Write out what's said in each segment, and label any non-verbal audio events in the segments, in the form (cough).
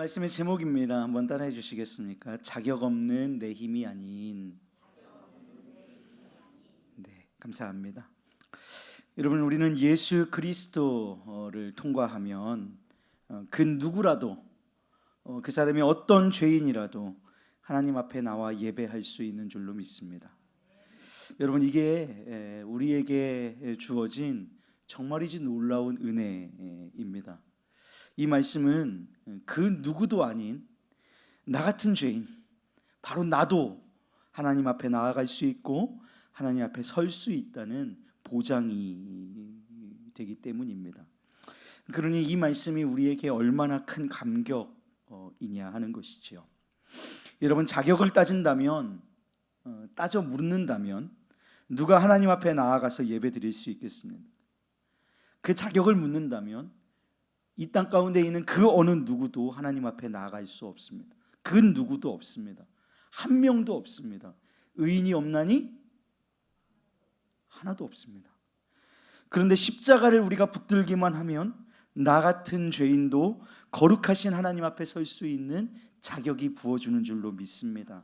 말씀의 제목입니다. 한번 따라해 주시겠습니까? 자격 없는 내 힘이 아닌. 네, 감사합니다. 여러분 우리는 예수 그리스도를 통과하면 어, 그 누구라도 어, 그 사람이 어떤 죄인이라도 하나님 앞에 나와 예배할 수 있는 줄로 믿습니다. 여러분 이게 에, 우리에게 주어진 정말이지 놀라운 은혜입니다. 이 말씀은 그 누구도 아닌 나 같은 죄인, 바로 나도 하나님 앞에 나아갈 수 있고 하나님 앞에 설 수 있다는 보장이 되기 때문입니다. 그러니 이 말씀이 우리에게 얼마나 큰 감격이냐 하는 것이지요. 여러분 자격을 따진다면 어, 따져 묻는다면 누가 하나님 앞에 나아가서 예배 드릴 수 있겠습니까? 그 자격을 묻는다면 이 땅 가운데 있는 그 어느 누구도 하나님 앞에 나아갈 수 없습니다. 그 누구도 없습니다. 한 명도 없습니다. 의인이 없나니 하나도 없습니다. 그런데 십자가를 우리가 붙들기만 하면 나 같은 죄인도 거룩하신 하나님 앞에 설 수 있는 자격이 부어주는 줄로 믿습니다.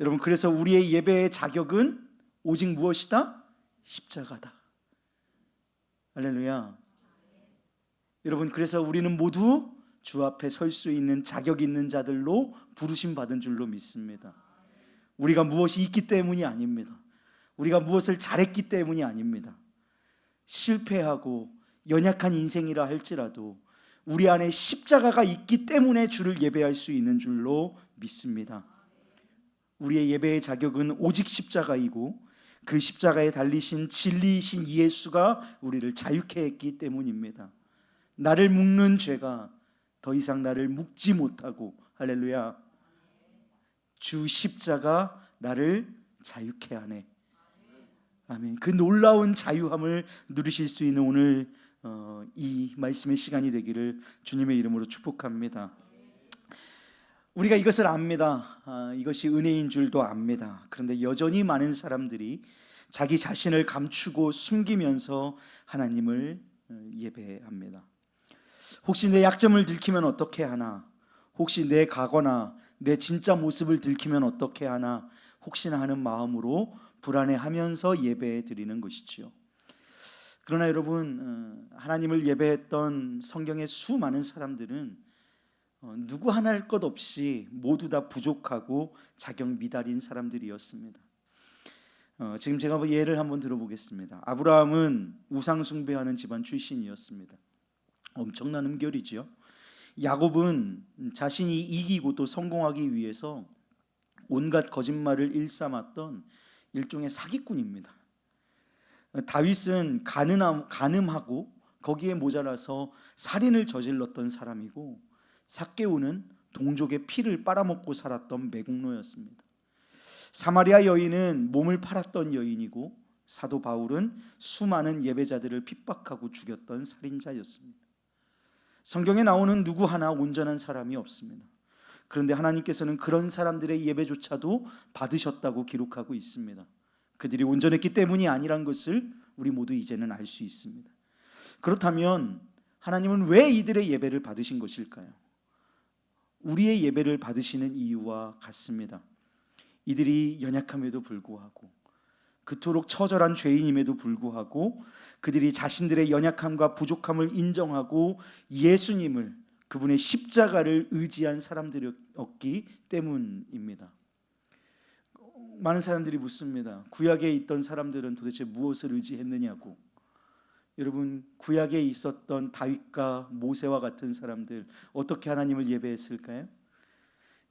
여러분 그래서 우리의 예배의 자격은 오직 무엇이다? 십자가다. 할렐루야. 여러분 그래서 우리는 모두 주 앞에 설 수 있는 자격 있는 자들로 부르심 받은 줄로 믿습니다. 우리가 무엇이 있기 때문이 아닙니다. 우리가 무엇을 잘했기 때문이 아닙니다. 실패하고 연약한 인생이라 할지라도 우리 안에 십자가가 있기 때문에 주를 예배할 수 있는 줄로 믿습니다. 우리의 예배의 자격은 오직 십자가이고 그 십자가에 달리신 진리이신 예수가 우리를 자유케 했기 때문입니다. 나를 묶는 죄가 더 이상 나를 묶지 못하고 할렐루야. 주 십자가 나를 자유케 하네. 아멘. 그 놀라운 자유함을 누리실 수 있는 오늘 어, 이 말씀의 시간이 되기를 주님의 이름으로 축복합니다. 우리가 이것을 압니다. 아, 이것이 은혜인 줄도 압니다. 그런데 여전히 많은 사람들이 자기 자신을 감추고 숨기면서 하나님을 어, 예배합니다. 혹시 내 약점을 들키면 어떻게 하나? 혹시 내 과거나 내 진짜 모습을 들키면 어떻게 하나? 혹시나 하는 마음으로 불안해하면서 예배 드리는 것이지요. 그러나 여러분 어, 하나님을 예배했던 성경의 수많은 사람들은 어, 누구 하나일 것 없이 모두 다 부족하고 자격 미달인 사람들이었습니다. 어, 지금 제가 뭐 예를 한번 들어보겠습니다. 아브라함은 우상 숭배하는 집안 출신이었습니다. 엄청난 음결이지요. 야곱은 자신이 이기고 또 성공하기 위해서 온갖 거짓말을 일삼았던 일종의 사기꾼입니다. 다윗은 가늠함, 가늠하고 거기에 모자라서 살인을 저질렀던 사람이고 삭개오는 동족의 피를 빨아먹고 살았던 매국노였습니다. 사마리아 여인은 몸을 팔았던 여인이고 사도 바울은 수많은 예배자들을 핍박하고 죽였던 살인자였습니다. 성경에 나오는 누구 하나 온전한 사람이 없습니다. 그런데 하나님께서는 그런 사람들의 예배조차도 받으셨다고 기록하고 있습니다. 그들이 온전했기 때문이 아니란 것을 우리 모두 이제는 알 수 있습니다. 그렇다면 하나님은 왜 이들의 예배를 받으신 것일까요? 우리의 예배를 받으시는 이유와 같습니다. 이들이 연약함에도 불구하고 그토록 처절한 죄인임에도 불구하고 그들이 자신들의 연약함과 부족함을 인정하고 예수님을 그분의 십자가를 의지한 사람들이었기 때문입니다. 많은 사람들이 묻습니다. 구약에 있던 사람들은 도대체 무엇을 의지했느냐고. 여러분 구약에 있었던 다윗과 모세와 같은 사람들 어떻게 하나님을 예배했을까요?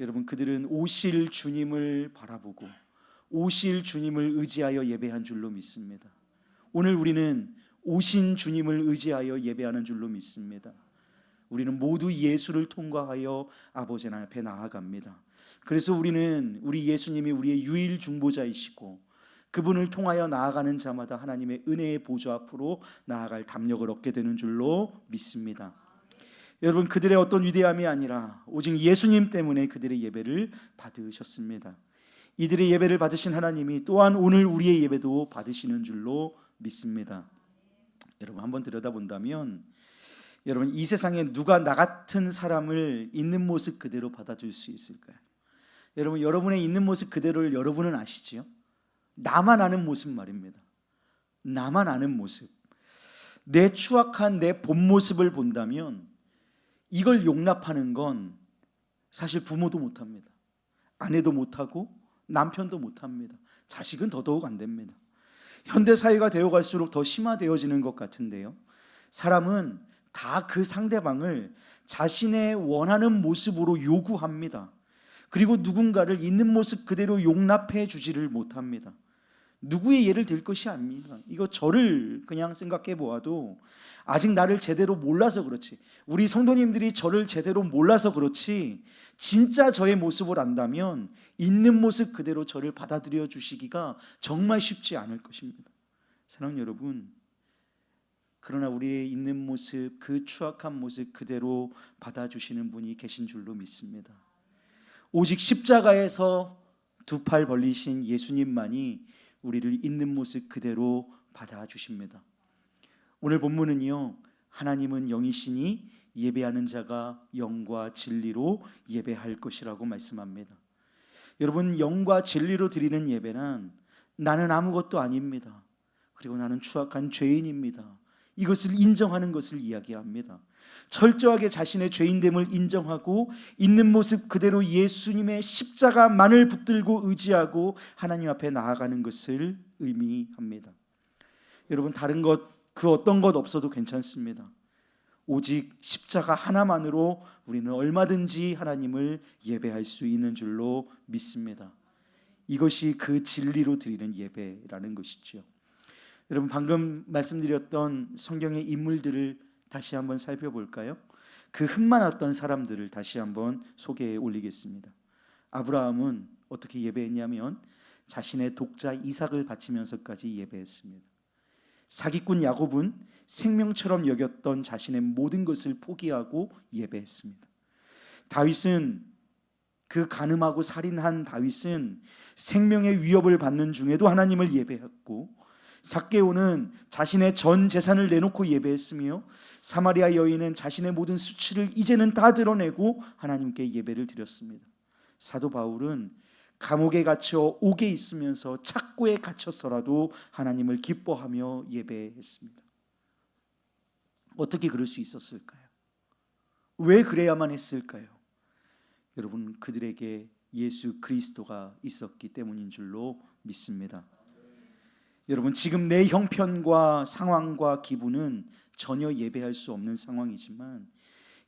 여러분 그들은 오실 주님을 바라보고 오실 주님을 의지하여 예배한 줄로 믿습니다. 오늘 우리는 오신 주님을 의지하여 예배하는 줄로 믿습니다. 우리는 모두 예수를 통과하여 아버지 앞에 나아갑니다. 그래서 우리는 우리 예수님이 우리의 유일 중보자이시고 그분을 통하여 나아가는 자마다 하나님의 은혜의 보좌 앞으로 나아갈 담력을 얻게 되는 줄로 믿습니다. 여러분 그들의 어떤 위대함이 아니라 오직 예수님 때문에 그들의 예배를 받으셨습니다. 이들의 예배를 받으신 하나님이 또한 오늘 우리의 예배도 받으시는 줄로 믿습니다. 여러분 한번 들여다본다면 여러분 이 세상에 누가 나 같은 사람을 있는 모습 그대로 받아줄 수 있을까요? 여러분 여러분의 있는 모습 그대로를 여러분은 아시지요? 나만 아는 모습 말입니다. 나만 아는 모습. 내 추악한 내 본 모습을 본다면 이걸 용납하는 건 사실 부모도 못합니다. 아내도 못하고 남편도 못합니다. 자식은 더더욱 안 됩니다. 현대 사회가 되어갈수록 더 심화되어지는 것 같은데요. 사람은 다 그 상대방을 자신의 원하는 모습으로 요구합니다. 그리고 누군가를 있는 모습 그대로 용납해 주지를 못합니다. 누구의 예를 들 것이 아닙니다. 이거 저를 그냥 생각해 보아도 아직 나를 제대로 몰라서 그렇지. 우리 성도님들이 저를 제대로 몰라서 그렇지. 진짜 저의 모습을 안다면 있는 모습 그대로 저를 받아들여 주시기가 정말 쉽지 않을 것입니다. 사랑 여러분, 그러나 우리의 있는 모습, 그 추악한 모습 그대로 받아주시는 분이 계신 줄로 믿습니다. 오직 십자가에서 두 팔 벌리신 예수님만이 우리를 있는 모습 그대로 받아주십니다. 오늘 본문은요, 하나님은 영이시니 예배하는 자가 영과 진리로 예배할 것이라고 말씀합니다. 여러분, 영과 진리로 드리는 예배는 나는 아무것도 아닙니다. 그리고 나는 추악한 죄인입니다. 이것을 인정하는 것을 이야기합니다. 철저하게 자신의 죄인됨을 인정하고 있는 모습 그대로 예수님의 십자가만을 붙들고 의지하고 하나님 앞에 나아가는 것을 의미합니다. 여러분 다른 것 그 어떤 것 없어도 괜찮습니다. 오직 십자가 하나만으로 우리는 얼마든지 하나님을 예배할 수 있는 줄로 믿습니다. 이것이 그 진리로 드리는 예배라는 것이죠. 여러분 방금 말씀드렸던 성경의 인물들을 다시 한번 살펴볼까요? 그 흠많았던 사람들을 다시 한번 소개해 올리겠습니다. 아브라함은 어떻게 예배했냐면 자신의 독자 이삭을 바치면서까지 예배했습니다. 사기꾼 야곱은 생명처럼 여겼던 자신의 모든 것을 포기하고 예배했습니다. 다윗은 그 가늠하고 살인한 다윗은 생명의 위협을 받는 중에도 하나님을 예배했고 삭개오는 자신의 전 재산을 내놓고 예배했으며 사마리아 여인은 자신의 모든 수치를 이제는 다 드러내고 하나님께 예배를 드렸습니다. 사도 바울은 감옥에 갇혀 옥에 있으면서 착고에 갇혔어라도 하나님을 기뻐하며 예배했습니다. 어떻게 그럴 수 있었을까요? 왜 그래야만 했을까요? 여러분 그들에게 예수 그리스도가 있었기 때문인 줄로 믿습니다. 여러분 지금 내 형편과 상황과 기분은 전혀 예배할 수 없는 상황이지만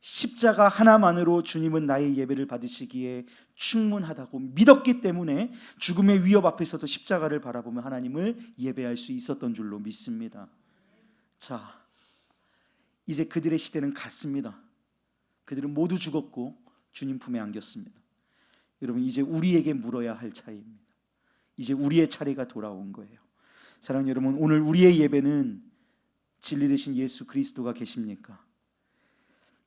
십자가 하나만으로 주님은 나의 예배를 받으시기에 충분하다고 믿었기 때문에 죽음의 위협 앞에서도 십자가를 바라보며 하나님을 예배할 수 있었던 줄로 믿습니다. 자, 이제 그들의 시대는 갔습니다. 그들은 모두 죽었고 주님 품에 안겼습니다. 여러분 이제 우리에게 물어야 할 차이입니다. 이제 우리의 차례가 돌아온 거예요. 사랑하는 여러분, 오늘 우리의 예배는 진리 되신 예수 그리스도가 계십니까?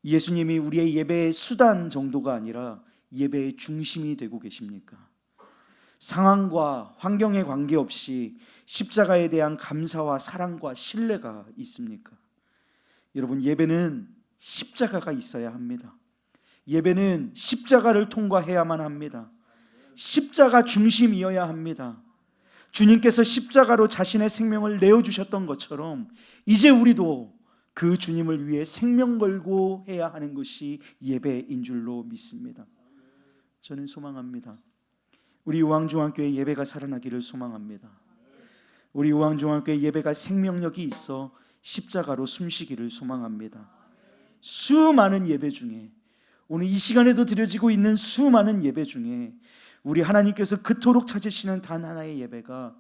예수님이 우리의 예배의 수단 정도가 아니라 예배의 중심이 되고 계십니까? 상황과 환경에 관계없이 십자가에 대한 감사와 사랑과 신뢰가 있습니까? 여러분, 예배는 십자가가 있어야 합니다. 예배는 십자가를 통과해야만 합니다. 십자가 중심이어야 합니다. 주님께서 십자가로 자신의 생명을 내어 주셨던 것처럼 이제 우리도 그 주님을 위해 생명 걸고 해야 하는 것이 예배인 줄로 믿습니다. 저는 소망합니다. 우리 우왕중앙교회 예배가 살아나기를 소망합니다. 우리 우왕중앙교회 예배가 생명력이 있어 십자가로 숨쉬기를 소망합니다. 수많은 예배 중에 오늘 이 시간에도 드려지고 있는 수많은 예배 중에 우리 하나님께서 그토록 찾으시는 단 하나의 예배가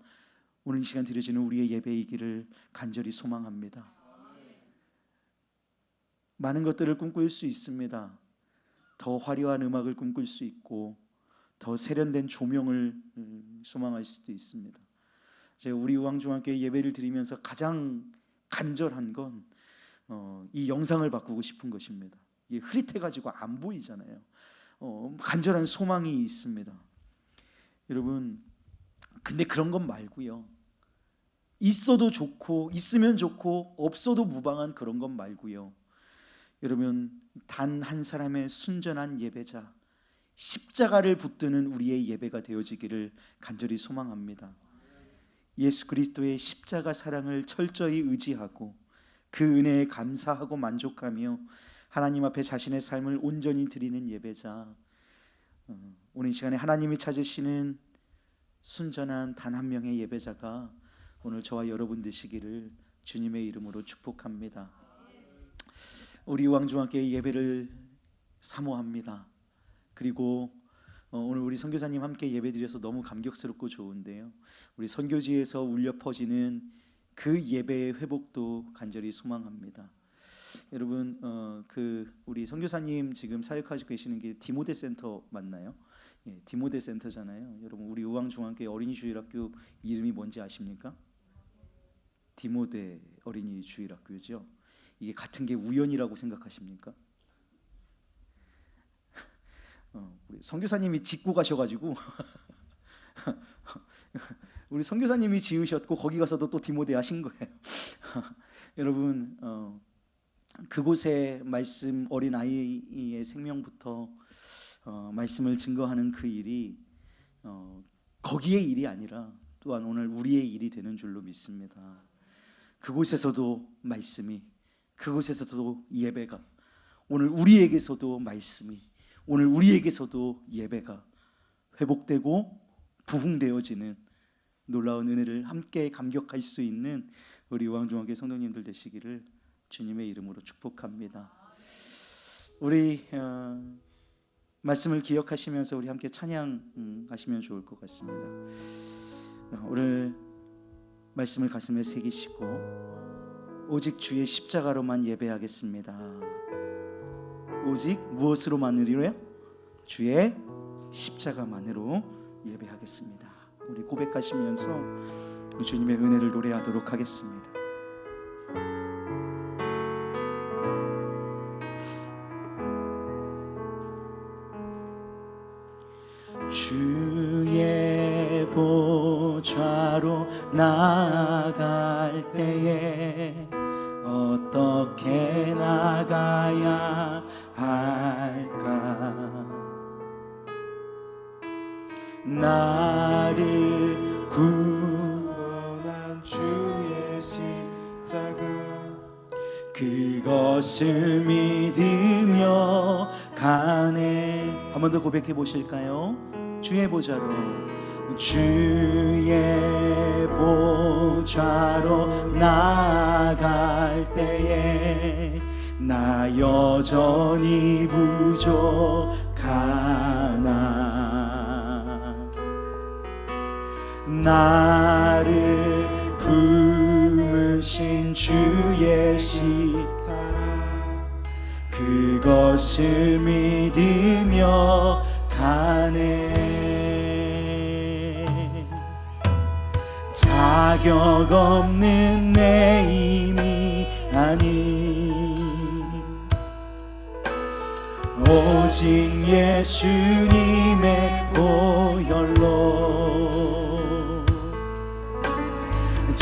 오늘 이 시간 드려지는 우리의 예배이기를 간절히 소망합니다. 많은 것들을 꿈꿀 수 있습니다. 더 화려한 음악을 꿈꿀 수 있고 더 세련된 조명을 음, 소망할 수도 있습니다. 제가 우리 우왕중앙교회 예배를 드리면서 가장 간절한 건이 어, 영상을 바꾸고 싶은 것입니다. 이게 흐릿해가지고 안 보이잖아요. 어, 간절한 소망이 있습니다. 여러분 근데 그런 건 말고요. 있어도 좋고 있으면 좋고 없어도 무방한 그런 건 말고요. 여러분 단 한 사람의 순전한 예배자 십자가를 붙드는 우리의 예배가 되어지기를 간절히 소망합니다. 예수 그리스도의 십자가 사랑을 철저히 의지하고 그 은혜에 감사하고 만족하며 하나님 앞에 자신의 삶을 온전히 드리는 예배자 어, 오늘 이 시간에 하나님이 찾으시는 순전한 단 한 명의 예배자가 오늘 저와 여러분 되시기를 주님의 이름으로 축복합니다. 우리 왕중학교의 예배를 사모합니다. 그리고 어, 오늘 우리 선교사님 함께 예배드려서 너무 감격스럽고 좋은데요. 우리 선교지에서 울려 퍼지는 그 예배의 회복도 간절히 소망합니다. 여러분 어, 그 우리 선교사님 지금 사역하시고 계시는 게 디모데 센터 맞나요? 예, 디모데 센터잖아요. 여러분 우리 우왕중앙교회 어린이 주일학교 이름이 뭔지 아십니까? 디모데 어린이 주일학교죠. 이게 같은 게 우연이라고 생각하십니까? (laughs) 어, 우리 선교사님이 짓고 가셔가지고 (laughs) 우리 선교사님이 지으셨고 거기 가서도 또 디모데 하신 거예요. (laughs) 여러분 어, 그곳에 말씀 어린 아이의 생명부터 어, 말씀을 증거하는 그 일이 어, 거기의 일이 아니라 또한 오늘 우리의 일이 되는 줄로 믿습니다. 그곳에서도 말씀이 그곳에서도 예배가 오늘 우리에게서도 말씀이 오늘 우리에게서도 예배가 회복되고 부흥되어지는 놀라운 은혜를 함께 감격할 수 있는 우리 왕중학교 성도님들 되시기를 주님의 이름으로 축복합니다. 우리 어, 말씀을 기억하시면서 우리 함께 찬양 음, 하시면 좋을 것 같습니다. 어, 오늘 말씀을 가슴에 새기시고 오직 주의 십자가로만 예배하겠습니다. 오직 무엇으로만으로요? 주의 십자가만으로 예배하겠습니다. 우리 고백하시면서 주님의 은혜를 노래하도록 하겠습니다. 주의 보좌로 나 나를 구원한 주의 십자가. 그것을 믿으며 가네. 한 번 더 고백해 보실까요? 주의 보좌로. 주의 보좌로 나갈 때에 나 여전히 부족하 나를 품으신 주의 십사랑 그것을 믿으며 가네. 자격 없는 내 힘이 아닌 오직 예수님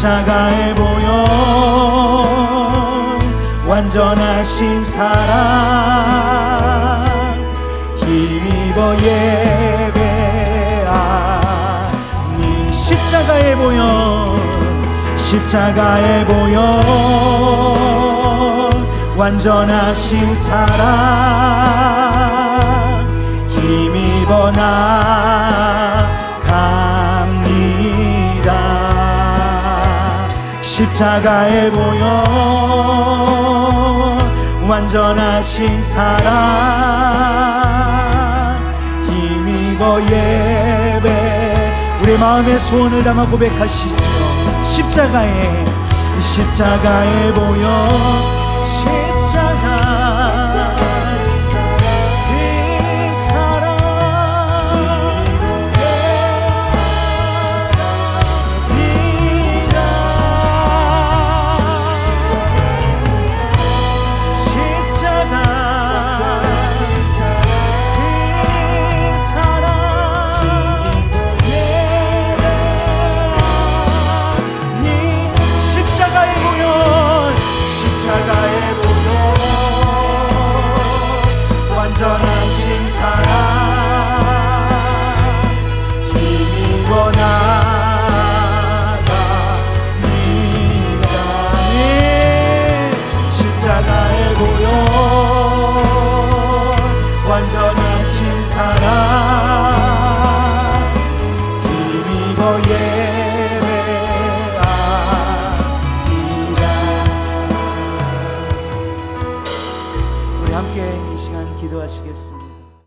십자가의 보혈 완전하신 사랑. 힘입어 예배하니 십자가의 보혈 십자가의 보혈 완전하신 사랑 십자가의 보혈 완전하신 사랑. 힘입어 예배. 우리 마음의 소원을 담아 고백하시지요. 십자가에 십자가에 보여 완